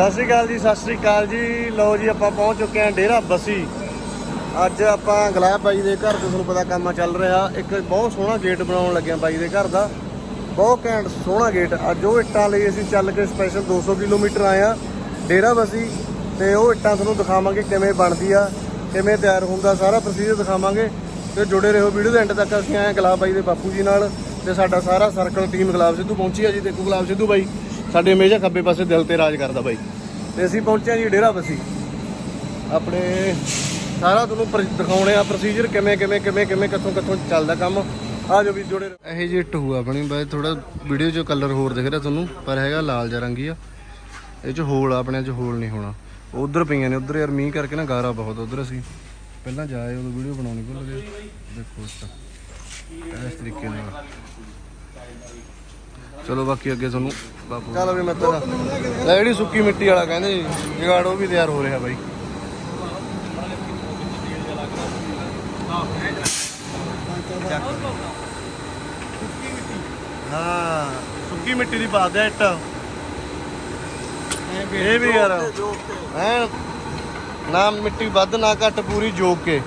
ਸਤਿ ਸ਼੍ਰੀ ਅਕਾਲ ਜੀ, ਸਤਿ ਸ਼੍ਰੀ ਅਕਾਲ ਜੀ। ਲਓ ਜੀ, ਆਪਾਂ ਪਹੁੰਚ ਚੁੱਕੇ ਹਾਂ ਡੇਰਾ ਬੱਸੀ। ਅੱਜ ਆਪਾਂ ਗਲਾਬ ਬਾਈ ਦੇ ਘਰ ਤੇ ਤੁਹਾਨੂੰ ਪਤਾ ਕੰਮ ਚੱਲ ਰਿਹਾ। ਇੱਕ ਬਹੁਤ ਸੋਹਣਾ ਗੇਟ ਬਣਾਉਣ ਲੱਗੇ ਹਾਂ ਬਾਈ ਦੇ ਘਰ ਦਾ। ਬਹੁਤ ਘੈਂਟ, ਸੋਹਣਾ ਗੇਟ ਅੱਜ ਉਹ ਇੱਟਾਂ ਲਈ ਅਸੀਂ ਚੱਲ ਕੇ ਸਪੈਸ਼ਲ 200 ਕਿਲੋਮੀਟਰ ਆਏ ਆ ਡੇਰਾ ਬੱਸੀ। ਤੇ ਉਹ ਇੱਟਾਂ ਤੁਹਾਨੂੰ ਦਿਖਾਵਾਂਗੇ ਕਿਵੇਂ ਬਣਦੀ ਆ, ਕਿਵੇਂ ਤਿਆਰ ਹੁੰਦਾ, ਸਾਰਾ ਪ੍ਰੋਸੀਜਰ ਦਿਖਾਵਾਂਗੇ। ਤੇ ਜੁੜੇ ਰਹੋ ਵੀਡੀਓ ਦੇ ਐਂਡ ਤੱਕ। ਅਸੀਂ ਆਏ ਹਾਂ ਗੁਲਾਬ ਬਾਈ ਦੇ ਬਾਪੂ ਜੀ ਨਾਲ ਤੇ ਸਾਡਾ ਸਾਰਾ ਸਰਕਲ ਟੀਮ ਗੁਲਾਬ ਸਿੱਧੂ ਪਹੁੰਚੀ ਆ ਜੀ। ਦੇਖੋ ਗੁਲਾਬ ਸਿੱਧੂ ਬਾਈ। ਸਾਡੇ ਹਮੇਸ਼ਾ ਖੱਬੇ ਪਾਸੇ ਦਿਲ ਤੇ ਰਾਜ ਕਰਦਾ ਬਾਈ। ਤੇ ਅਸੀਂ ਪਹੁੰਚੇ ਜੀ ਡੇਰਾ ਬਸੀ। ਆਪਣੇ ਸਾਰਾ ਤੁਹਾਨੂੰ ਦਿਖਾਉਣੇ ਆ ਪ੍ਰੋਸੀਜਰ ਕਿਵੇਂ ਕਿਵੇਂ ਕਿਵੇਂ ਕਿਵੇਂ ਕਿੱਥੋਂ ਕਿੱਥੋਂ ਚੱਲਦਾ ਕੰਮ। ਆ ਜੋ ਵੀ ਜੁੜੇ ਇਹ ਜੀ ਟੂ ਆਪਣੀ ਬਾਈ ਥੋੜਾ ਵੀਡੀਓ 'ਚ ਕਲਰ ਹੋਰ ਦਿਖ ਰਿਹਾ ਤੁਹਾਨੂੰ ਪਰ ਹੈਗਾ ਲਾਲ ਜਿਹਾ ਰੰਗੀ ਆ। ਇਹ 'ਚ ਹੋਲ ਆ, ਆਪਣੇ 'ਚ ਹੋਲ ਨਹੀਂ ਹੋਣਾ। ਉਧਰ ਪਈਆਂ ਨੇ ਉਧਰ ਯਾਰ ਮੀਂਹ ਕਰਕੇ ਨਾ ਗਾਰਾ ਬਹੁਤ ਉਧਰ ਅਸੀਂ ਪਹਿਲਾਂ ਜਾਏ ਉਦੋਂ ਵੀਡੀਓ ਬਣਾਉਣੀ ਭੁੱਲ ਗਏ। ਦੇਖੋ ਇਸ ਤਰ੍ਹਾਂ। ਇਸ ਤਰੀਕੇ ਨਾਲ। ਚਲੋ ਬਾਕੀ ਅੱਗੇ ਤੁਹਾਨੂੰ ਬਾਪੂ ਚਲੋ ਵੀ ਮਿੱਤਰ ਇਹ ਜਿਹੜੀ ਸੁੱਕੀ ਮਿੱਟੀ ਵਾਲਾ ਕਹਿੰਦੇ ਜੀ, ਜਗਾੜ ਉਹ ਵੀ ਤਿਆਰ ਹੋ ਰਿਹਾ ਬਾਈ। ਹਾਂ, ਸੁੱਕੀ ਮਿੱਟੀ ਦੀ ਬਾਤ ਹੈ ਇੱਟ। ਇਹ ਵੀ ਯਾਰ ਹੈ? ਨਾ ਮਿੱਟੀ ਵੱਧ, ਨਾ ਘੱਟ, ਪੂਰੀ ਜੋਗ ਕੇ।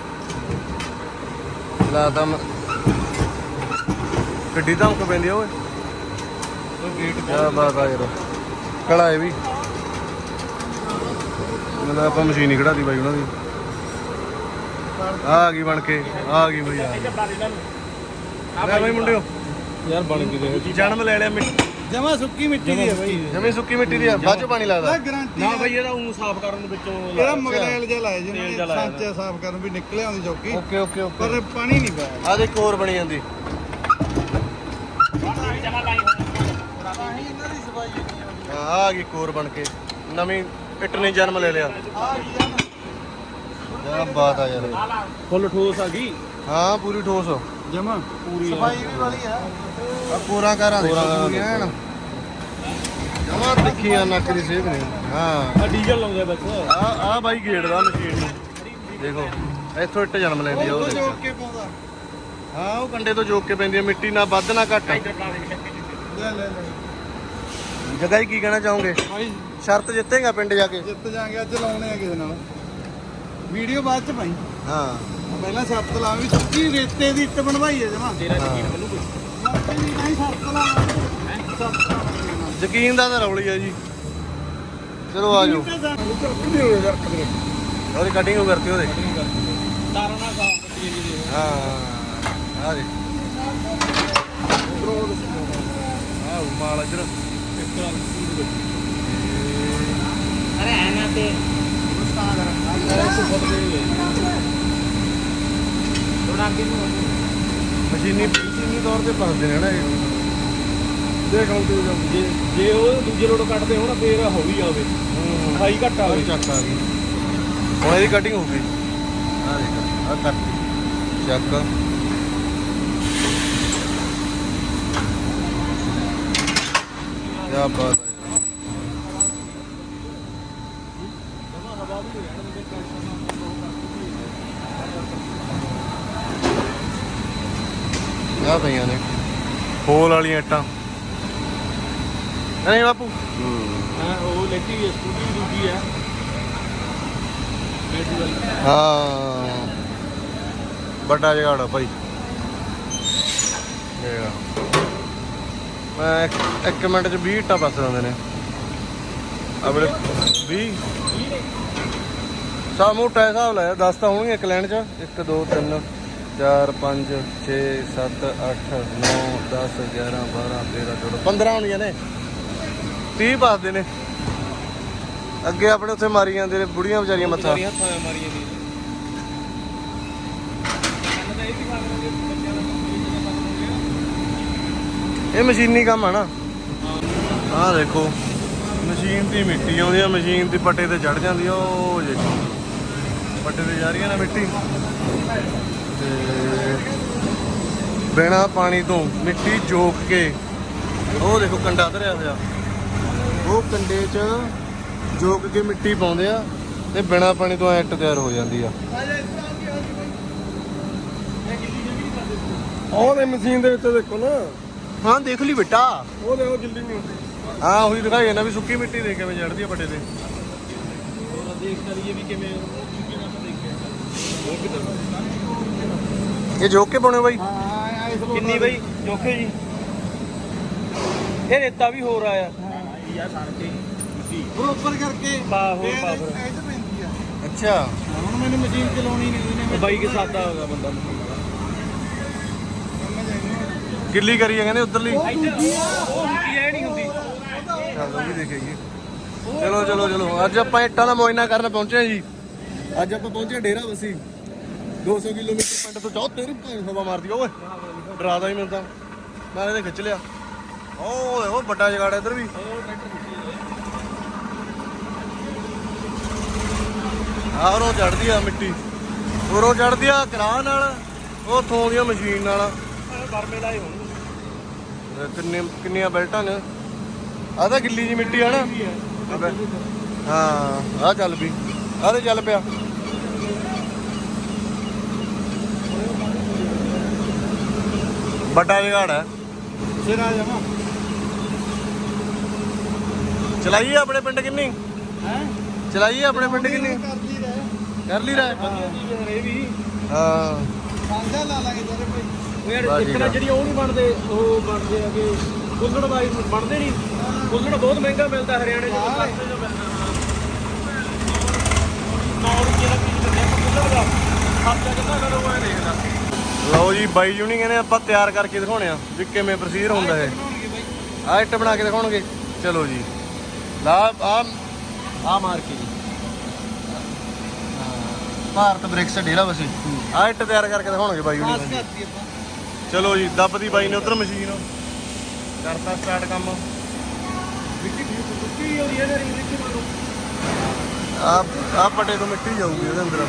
ਲਾਦਾ ਗੱਡੀ ਧਮਕ ਪੈਂਦੀ ਆ ਓਏ। ਕਿਆ ਬਾਤ ਆ ਯਾਰ। ਕਲਾ ਇਹ ਵੀ। ਮੈਨੂੰ ਆਪਾਂ ਮਸ਼ੀਨ ਹੀ ਖੜਾਦੀ ਬਾਈ ਉਹਨਾਂ ਦੀ। ਆ ਗਈ ਬਣ ਕੇ ਆ ਗਈ ਬਈ ਆ ਗਈ। ਲੈ ਬਾਈ ਮੁੰਡਿਓ। ਯਾਰ ਬਣ ਕੇ ਦੇਖੋ। ਜਨਮ ਲੈ ਲਿਆ ਮਿੱਟੀ। ਜਮਾ ਸੁੱਕੀ ਮਿੱਟੀ ਦੀ ਹੈ ਬਾਈ। ਜਮੀ ਸੁੱਕੀ ਮਿੱਟੀ ਦੀ ਆ ਬਾਅਦ ਚ ਪਾਣੀ ਲੱਗਦਾ ਗਾਰੰਟੀ ਨਾ ਬਈ ਇਹਦਾ ਉਹ ਸਾਫ਼ ਕਰਨ ਦੇ ਵਿੱਚੋਂ ਇਹਦਾ ਮਗਰੇਲ ਜਿਹਾ ਲਾਇਆ ਜਿਹਨਾਂ ਸਾਂਚਾ ਸਾਫ਼ ਕਰਨ ਵੀ ਨਿਕਲਿਆ ਆਉਂਦੀ ਚੌਕੀ। Okay okay okay. ਪਰ ਪਾਣੀ ਨਹੀਂ ਪਾਇਆ ਆ ਦੇਖ ਹੋਰ ਬਣੀ ਜਾਂਦੀ। ਹਾਂ ਆ ਗਈ ਕੋਰ ਬਣ ਕੇ। ਨਵੀਂ ਇੱਟ ਨੇ ਜਨਮ ਲੈ ਲਿਆ। ਕਿਆ ਬਾਤ ਆ ਯਾਰ। ਫੁੱਲ ਠੋਸ ਆ ਗਈ। ਹਾਂ ਪੂਰੀ ਠੋਸ। ਜਮਾ। ਪੂਰੀ ਸਫ਼ਾਈ ਵੀ ਵਾਲੀ ਆ। ਆ ਕੋਰਾਂ ਦੇ ਪੂਰੀਆਂ ਐਨ ਜਮਾ ਤਿੱਖੀਆਂ ਨੱਕ ਦੀ ਸੇਧ ਨੇ। ਹਾਂ। ਆ ਡੀਜ਼ਲ ਲਾਉਂਦੇ ਵਿੱਚ ਆ ਆ ਬਾਈ ਗੇੜ ਦਾ ਮਸ਼ੀਨ ਨੂੰ। ਦੇਖੋ ਇੱਥੋਂ ਇੱਟ ਜਨਮ ਲੈਂਦੀ ਆ ਉਹ ਉਹ ਦੇਖ। ਜੋੜ ਕੇ ਪਾਉਂਦਾ। ਹਾਂ ਉਹ ਕੰਡੇ ਤੋਂ ਜੋਕ ਕੇ ਪੈਂਦੀ ਆ ਮਿੱਟੀ ਨਾ ਵੱਧ ਨਾ ਘੱਟ। ਲੈ ਲੈ ਲੈ। ਜਗ੍ਹਾ ਹੀ ਕੀ ਕਹਿਣਾ ਚਾਹੋਗੇ? ਭਾਈ ਸ਼ਰਤ ਜਿੱਤੇਗਾ ਪਿੰਡ ਜਾ ਕੇ? ਜਿੱਤ ਜਾਾਂਗੇ ਅੱਜ ਲਾਉਣੇ ਆ ਕਿਸੇ ਨਾਲ। ਵੀਡੀਓ ਬਾਅਦ ਚ ਪਾਈ ਹਾਂ। ਪਹਿਲਾਂ ਸ਼ਰਤ ਲਾ ਵੀ ਸੁੱਕੀ ਰੇਤੇ ਦੀ ਇੱਟ ਬਣਵਾਈ ਹੈ ਜਮਾ। ਤੇਰਾ ਯਕੀਨ ਮੈਨੂੰ ਕੋਈ ਨਹੀਂ ਸ਼ਰਤ ਲਾ ਸ਼ਰਤ ਲਾ ਯਕੀਨ ਦਾ ਤਾਂ ਰੌਲੀ ਆ ਜੀ। ਚਲੋ ਆ ਜਾਓ। ਉਹਦੀ ਕਟਿੰਗ ਹੋ ਕਰਤੀ ਉਹਦੇ। ਤਾਰਾਂ ਨਾਲ ਸਾਫ਼ ਕੱਟੀ ਜੀ ਦੇ ਹਾਂ। ਆ ਦੇ ਆ ਉਹ ਮਾਲ ਇਧਰ। ਵਿੱਚ ਅਰੇ ਐਨਾ ਤੇ ਥੋੜਾ ਅੱਗੇ ਨੂੰ ਮਸ਼ੀਨੀ ਮਸ਼ੀਨੀ ਤੌਰ ਤੇ ਪਾਉਂਦੇ ਨੇ ਨਾ ਇਹ। ਦੇਖ ਹੁਣ ਤੂੰ ਜਾ। ਜੇ ਜੇ ਉਹ ਦੂਜੇ ਰੋਡ ਕੱਟਦੇ ਹੋਣ ਫੇਰ ਹੌਲੀ ਆਵੇ। ਹਾਈ ਘੱਟ ਆਵੇ। ਚੱਕ ਆ ਗਈ ਹੁਣ ਇਹਦੀ ਕਟਿੰਗ ਹੋ ਗਈ। ਆ ਦੇਖ ਆ ਕੱਟ। ਚੱਕ। ਕੀ ਬਾਤ ਹੈ ਆ ਪਈਆਂ ਨੇ। ਹੋਲ ਵਾਲੀਆਂ ਇੱਟਾਂ। ਨਹੀਂ ਬਾਪੂ। ਹਾਂ। ਉਹ ਲੈਤੀ ਹੈ ਸਕੂਟੀ ਦੂਜੀ ਹੈ। ਹਾਂ। ਵੱਡਾ ਜਗਾੜ ਆ ਭਾਈ। ਇਹ ਆ। ਮੈਂ ਇੱਕ- ਇੱਕ ਮਿੰਟ ਚ 20 ਇੱਟਾਂ ਪਾਸ ਦਿੰਦੇ ਨੇ। ਆਪਣੇ 20 ਸਾ ਮੋਟਾ ਹਿਸਾਬ ਲਾਇਆ 10 ਤਾਂ ਹੋਣਗੇ ਇੱਕ ਲਾਈਨ ਚ। 1 2 3 4 5 6 7 8 9 10 11 12 13 14 15 ਹੋਣੀਆਂ ਨੇ। 30 ਪਾਸਦੇ ਨੇ। ਅੱਗੇ ਆਪਣੇ ਉੱਥੇ ਮਾਰੀ ਜਾਂਦੇ ਨੇ, ਬੁੜੀਆਂ ਵਿਚਾਰੀਆਂ ਮੱਥਾ। ਸਾਰੀਆਂ ਹੱਥਾਂ ਇਹ ਮਸ਼ੀਨੀ ਕੰਮ ਆ ਨਾ। ਆਹ ਦੇਖੋ, ਮਸ਼ੀਨ ਦੀ ਮਿੱਟੀ ਆਉਂਦੀ ਆ, ਮਸ਼ੀਨ ਦੀ ਪੱਟੇ ਤੇ ਚੜ ਜਾਂਦੀ ਆ, ਉਹ ਦੇਖੋ। ਪੱਟੇ ਤੇ ਜਾ ਰਹੀ ਆ ਨਾ ਮਿੱਟੀ। ਤੇ ਬਿਨਾ ਪਾਣੀ ਤੋਂ ਮਿੱਟੀ ਜੋਕ ਕੇ, ਉਹ ਦੇਖੋ ਕੰਡਾ ਧਰਿਆ ਹੋਇਆ। ਉਹ ਕੰਡੇ 'ਚ ਜੋਕ ਕੇ ਮਿੱਟੀ ਪਾਉਂਦੇ ਆ, ਤੇ ਬਿਨਾ ਪਾਣੀ ਤੋਂ ਐਟ ਤਿਆਰ ਹੋ ਜਾਂਦੀ ਆ। ਉਹਦੇ ਮਸ਼ੀਨ ਦੇ ਵਿੱਚ ਦੇਖੋ ਨਾ। ਹਾਂ ਦੇਖ ਲਈ ਬੇਟਾ। ਉਹ ਦੇਖੋ ਗਿੱਲੀ ਨਹੀਂ ਹੁੰਦੀ। ਹਾਂ ਉਹੀ ਦਿਖਾਈ ਜਾਂਦਾ ਵੀ ਸੁੱਕੀ ਮਿੱਟੀ ਦੇ ਕਿਵੇਂ ਚੜਦੀ ਆ ਪੱਟੇ ਤੇ। ਦੇਖ ਕਰੀਏ ਵੀ ਕਿਵੇਂ ਕਿਵੇਂ ਆਪਾਂ ਦੇਖਿਆ ਇਹ ਜੋਕ ਕੇ ਪਾਉਣੇ ਬਾਈ ਕਿੰਨੀ ਬਈ? ਜੋਖੇ ਜੀ। ਇਹ ਰੇਤਾ ਵੀ ਹੋਰ ਆਇਆ। ਯਾ ਸੜ ਕੇ ਮਿੱਟੀ। ਬਰੋਬਰ ਕਰਕੇ। ਬਾ ਹੋਰ ਇਹ ਬਾ ਇਹ ਫਿਰ। ਚ ਪੈਂਦੀ ਆ। ਅੱਛਾ। ਹੁਣ ਮੈਨੂੰ ਮਸ਼ੀਨ ਚਲਾਉਣੀ ਨਹੀਂ ਉਹਨੇ ਬਾਈ ਕੇ ਸਾਦਾ ਹੋਗਾ ਬੰਦਾ। ਗਿੱਲੀ ਕਰੀ ਆ ਕਹਿੰਦੇ ਉਧਰਲੀ। ਇੱਧਰ ਉਹ ਹੁੰਦੀ ਐ ਨਹੀਂ ਹੁੰਦੀ। ਚੱਲ ਵੀ ਚਲੋ ਚਲੋ ਚਲੋ। ਅੱਜ ਆਪਾਂ ਇੱਟਾਂ ਦਾ ਮੋਇਨਾ ਕਰਨ ਪਹੁੰਚੇ ਹਾਂ ਜੀ। ਅੱਜ ਆਪਾਂ ਪਹੁੰਚੇ ਡੇਰਾ ਬਸੀ 200 ਕਿਲੋਮੀਟਰ ਪਿੰਡ ਤੋਂ ਚਾਹ ਤੇਰੀ ਭੈਣ ਹਵਾ ਮਾਰਦੀ ਆ ਓਏ। ਡਰਾਦਾ ਹੀ ਮੈਨੂੰ ਤਾਂ। ਮੈਂ ਇਹਦੇ ਖਿੱਚ ਲਿਆ। ਓ ਦੇਖੋ ਵੱਡਾ ਜਗਾੜ ਇੱਧਰ ਵੀ। ਆਹ ਉਰੋਂ ਚੜਦੀ ਆ ਮਿੱਟੀ। ਉਰੋਂ ਚੜਦੀ ਆ ਕਰਾਹ ਨਾਲ ਉਹ ਥੋਂ ਦੀਆਂ ਮਸ਼ੀਨ ਨਾਲ। ਬਰਮੇ ਲਾਏ ਹੋਣ ਕਿੰਨੇ ਕਿੰਨੀਆਂ ਬੈਲਟਾਂ ਨੇ? ਆਹ ਤਾਂ ਗਿੱਲੀ ਜੀ ਮਿੱਟੀ ਆ ਨਾ। ਹਾਂ ਆਹ ਚੱਲ ਪਈ ਆਹ ਤੇ ਚੱਲ ਪਿਆ। ਵੱਡਾ ਜਗਾੜ ਹੈ। ਫਿਰ ਆ ਜਾਵਾਂ। ਚਲਾਈਏ ਆਪਣੇ ਪਿੰਡ ਕਿੰਨੀ? ਹੈ? ਚਲਾਈਏ ਆਪਣੇ ਪਿੰਡ ਕਿੰਨੀ? ਕਰਦੀ ਰਹਿ। ਕਰ ਲਈ ਰਹਿ। ਵੀ। ਹਾਂ। ਸਾਂਝਾ ਲਾ ਲਾਂਗੇ ਤੇਰੇ ਕੋਈ ਉਹ ਯਾਰ ਆ। ਜਿਹੜੀ ਉਹ ਨਹੀਂ ਬਣਦੇ ਉਹ ਬਣਦੇ ਹੈਗੇ। ਕੁੱਲੜ ਬਾਈ ਬਣਦੇ ਨਹੀਂ। ਕੁੱਲੜ ਬਹੁਤ ਮਹਿੰਗਾ ਮਿਲਦਾ ਹਰਿਆਣੇ ਚ। ਸਸਤੇ ਚ ਮਿਲਦਾ ਨੌ ਰੁਪਏ ਦਾ ਪੀਸ ਦਿੰਦੇ ਆ ਕੁੱਲੜ ਦਾ ਖਰਚਾ ਕਿੰਨਾ ਕਰੋ ਮੈਂ ਦੇਖਦਾ ਲਓ ਜੀ ਬਾਈ ਜੁਣੀ ਕਹਿੰਦੇ ਆਪਾਂ ਤਿਆਰ ਕਰਕੇ ਦਿਖਾਉਣੇ ਆ ਵੀ ਕਿਵੇਂ ਪ੍ਰੋਸੀਜਰ ਹੁੰਦਾ ਹੈ ਆਹ ਇੱਟ ਬਣਾ ਕੇ ਦਿਖਾਉਣਗੇ। ਚਲੋ ਜੀ। ਲਾ ਆ ਆ ਮਾਰ ਕੇ ਜੀ। ਭਾਰਤ ਬ੍ਰਿਕਸ ਡੇਰਾ ਬਸੀ ਆਹ ਇੱਟ ਤਿਆਰ ਕਰਕੇ ਦਿਖਾਉਣਗੇ ਬਾਈ ਪਾਸ ਆਪਾਂ। ਚਲੋ ਜੀ ਦੱਬਦੀ ਬਾਈ ਨੇ ਉਧਰ ਮਸ਼ੀਨ। ਕਰਤਾ ਸਟਾਰਟ ਕੰਮ। ਹੈ ਨਾ ਮਾਰੋ ਆ ਆ ਪੱਟੇ ਤੋਂ ਮਿੱਟੀ ਜਾਊਗੀ ਉਹਦੇ ਅੰਦਰ।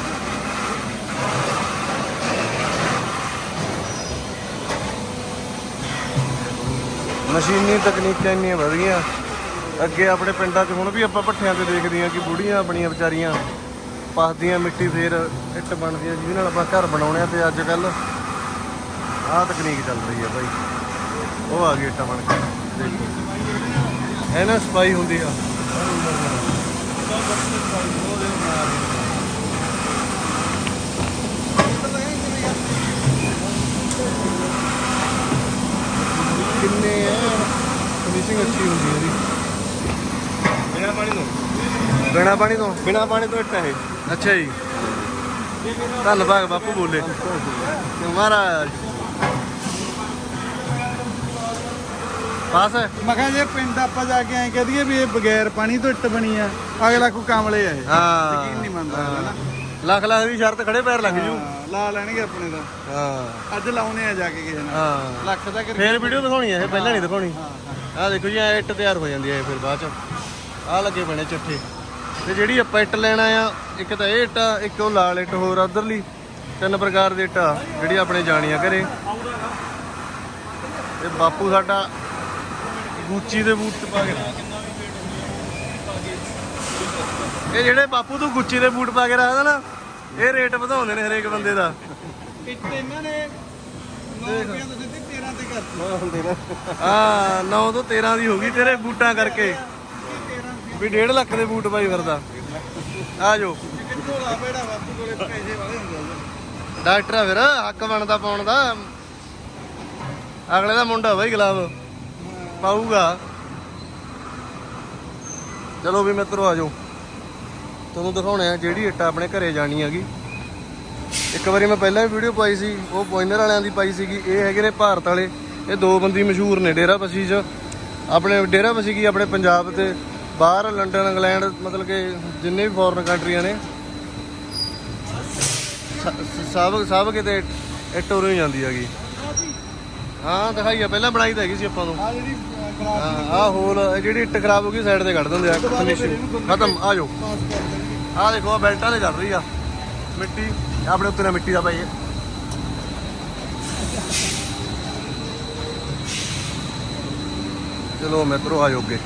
ਮਸ਼ੀਨੀ ਤਕਨੀਕਾਂ ਇੰਨੀਆਂ ਵਧ ਗਈਆਂ। ਅੱਗੇ ਆਪਣੇ ਪਿੰਡਾਂ 'ਚ ਹੁਣ ਵੀ ਆਪਾਂ ਭੱਠਿਆਂ ਤੇ ਦੇਖਦੇ ਹਾਂ ਕਿ ਬੁੜੀਆਂ ਆਪਣੀਆਂ ਵਿਚਾਰੀਆਂ ਪਾਸਦੀਆਂ ਮਿੱਟੀ ਫੇਰ ਇੱਟ ਬਣਦੀ ਆ ਜਿਹਦੇ ਨਾਲ ਆਪਾਂ ਘਰ ਬਣਾਉਣੇ ਆ ਤੇ ਅੱਜ ਕੱਲ ਆਹ ਤਕਨੀਕ ਚੱਲ ਰਹੀ ਆ ਭਾਈ ਉਹ ਆ ਗਈ ਇੱਟਾਂ ਬਣ ਕੇ। ਦੇਖੋ। ਇਹ ਨਾ ਸਫ਼ਾਈ ਹੁੰਦੀ ਆ। ਕਿੰਨੇ ਆ? ਫਿਨਿਸ਼ਿੰਗ ਅੱਛੀ ਹੁੰਦੀ ਹੈ ਇਹਦੀ ਬਿਨਾ ਪਾਣੀ ਤੋਂ? ਬਿਨਾ ਪਾਣੀ ਤੋਂ? ਬਿਨਾ ਪਾਣੀ ਤੋਂ ਇੱਟਾਂ ਇਹ। ਅੱਛਾ ਜੀ। ਧੰਨਵਾਦ ਬਾਪੂ ਬੋਲੇ। ਮਹਾਰਾਜ। ਹੈ ਮੈਂ ਕਿਹਾ ਜੇ ਪਿੰਡ ਆਪਾਂ ਜਾ ਕੇ ਐਂ ਕਹਿ ਦਈਏ ਵੀ ਇਹ ਬਗੈਰ ਪਾਣੀ ਤੋਂ ਇੱਟ ਬਣੀ ਆ ਅਗਲਾ ਕੋ ਕਾਮਲੇ ਆ ਇਹ ਹਾਂ। ਯਕੀਨ ਨਹੀਂ ਮੰਨਦਾ ਅਗਲਾ ਨਾ। ਲੱਖ ਲੱਖ ਦੀ ਸ਼ਰਤ ਖੜੇ ਪੈਰ ਲੱਗ ਜੂ। ਹਾਂ, ਲਾ ਲੈਣਗੇ ਆਪਣੇ ਦਾ ਹਾਂ। ਅੱਜ ਲਾਉਣੇ ਆ ਜਾ ਕੇ ਕਿਸੇ ਨਾਲ। ਹਾਂ। ਲੱਖ ਦਾ ਕਰ ਫੇਰ ਵੀਡੀਓ ਦਿਖਾਉਣੀ ਹੈ ਇਹ ਪਹਿਲਾਂ ਨਹੀਂ ਦਿਖਾਉਣੀ। ਆਹ ਦੇਖੋ ਜੀ ਐ ਇੱਟ ਤਿਆਰ ਹੋ ਜਾਂਦੀ ਹੈ ਫਿਰ ਬਾਅਦ ਚ। ਆਹ ਲੱਗੇ ਬਣੇ ਚੱਠੇ। ਤੇ ਜਿਹੜੀ ਆਪਾਂ ਇੱਟ ਲੈਣਾ ਆ ਇੱਕ ਤਾਂ ਇਹ ਇੱਟ ਆ ਇੱਕ ਉਹ ਲਾਲ ਇੱਟ ਹੋਰ ਆ ਉਧਰਲੀ ਤਿੰਨ ਪ੍ਰਕਾਰ ਦੀ ਇੱਟ ਆ ਜਿਹੜੀ ਆਪਣੇ ਜਾਣੀ ਆ ਘਰੇ। ਤੇ ਬਾਪੂ ਸਾਡਾ ਗੁੱਚੀ ਦੇ ਬੂਟ ਪਾ ਕੇ ਇਹ ਜਿਹੜੇ ਬਾਪੂ ਤੂੰ ਗੁੱਚੀ ਦੇ ਬੂਟ ਪਾ ਕੇ ਰੱਖਦਾ ਨਾ ਇਹ ਰੇਟ ਵਧਾਉਂਦੇ ਨੇ ਹਰੇਕ ਬੰਦੇ ਦਾ। ਇੱਟ ਇਹਨਾਂ ਨੇ 9 ਰੁਪਏ ਤੋਂ ਸਿੱਧੀ 13 ਤੇ ਕਰਤੀ। ਨਾ ਹੁੰਦੇ ਨਾ। ਹਾਂ 9 ਤੋਂ 13 ਦੀ ਹੋ ਗਈ ਤੇਰੇ ਬੂਟਾਂ ਕਰਕੇ। 13 ਵੀ 1.5 ਲੱਖ ਦੇ ਬੂਟ ਪਾਈ ਫਿਰਦਾ। ਆ ਜੋ ਕਿੱਥੋਂ ਲਾ ਬੇੜਾ ਬਾਪੂ ਕੋਲੇ ਪੈਸੇ ਵਾਲੇ ਹੁੰਦੇ ਆ ਡਾਕਟਰ ਆ ਫਿਰ ਹੱਕ ਬਣਦਾ ਪਾਉਣ ਦਾ। ਅਗਲੇ ਦਾ ਮੁੰਡਾ ਬਈ ਗਲਾਬ। ਪਾਊਗਾ। ਚਲੋ ਵੀ ਮਿੱਤਰੋ, ਆ ਜਾਓ। ਤੁਹਾਨੂੰ ਦਿਖਾਉਣੇ ਆ ਜਿਹੜੀ ਇੱਟ ਆਪਣੇ ਘਰੇ ਜਾਣੀ ਹੈਗੀ। ਇੱਕ ਵਾਰੀ ਮੈਂ ਪਹਿਲਾਂ ਵੀ ਵੀਡੀਓ ਪਾਈ ਸੀ, ਉਹ ਪੋਇਨਰ ਵਾਲਿਆਂ ਦੀ ਪਾਈ ਸੀਗੀ। ਇਹ ਹੈਗੇ ਨੇ ਭਾਰਤ ਵਾਲੇ। ਇਹ ਦੋ ਬੰਦੀ ਮਸ਼ਹੂਰ ਨੇ, ਡੇਰਾ ਬਸੀ 'ਚ। ਆਪਣੇ ਡੇਰਾ ਬਸੀ ਕੀ, ਆਪਣੇ ਪੰਜਾਬ ਤੇ ਬਾਹਰ, ਲੰਡਨ, ਇੰਗਲੈਂਡ, ਮਤਲਬ ਕਿ ਜਿੰਨੇ ਵੀ ਫੋਰਨ ਕੰਟਰੀਆਂ ਨੇ। ਸਭ ਸਭ ਕਿਤੇ ਇੱਟ ਉਰੋਂ ਹੀ ਜਾਂਦੀ ਹੈਗੀ। ਹਾਂ ਦਿਖਾਈ ਆ ਪਹਿਲਾਂ ਬਣਾਈ ਤਾਂ ਹੈਗੀ ਸੀ ਆਪਾਂ ਨੂੰ। ਆ ਜਿਹੜੀ ਗਲਾਸ ਆਹ ਹੋਲ ਜਿਹੜੀ ਇੱਟ ਖਰਾਬ ਹੋ ਗਈ ਸਾਈਡ ਤੇ ਕੱਢ ਦਿੰਦੇ ਆ ਫਿਨਿਸ਼ਿੰਗ ਖਤਮ ਆ ਜਾਓ। ਆਹ ਦੇਖੋ ਆ ਬੈਲਟਾਂ ਤੇ ਚੱਲ ਰਹੀ ਆ। ਮਿੱਟੀ ਆਪਣੇ ਉੱਤੇ ਨਾ ਮਿੱਟੀ ਦਾ ਭਾਈ ਚਲੋ ਮਿੱਤਰੋ ਆ ਜਾਓ ਅੱਗੇ।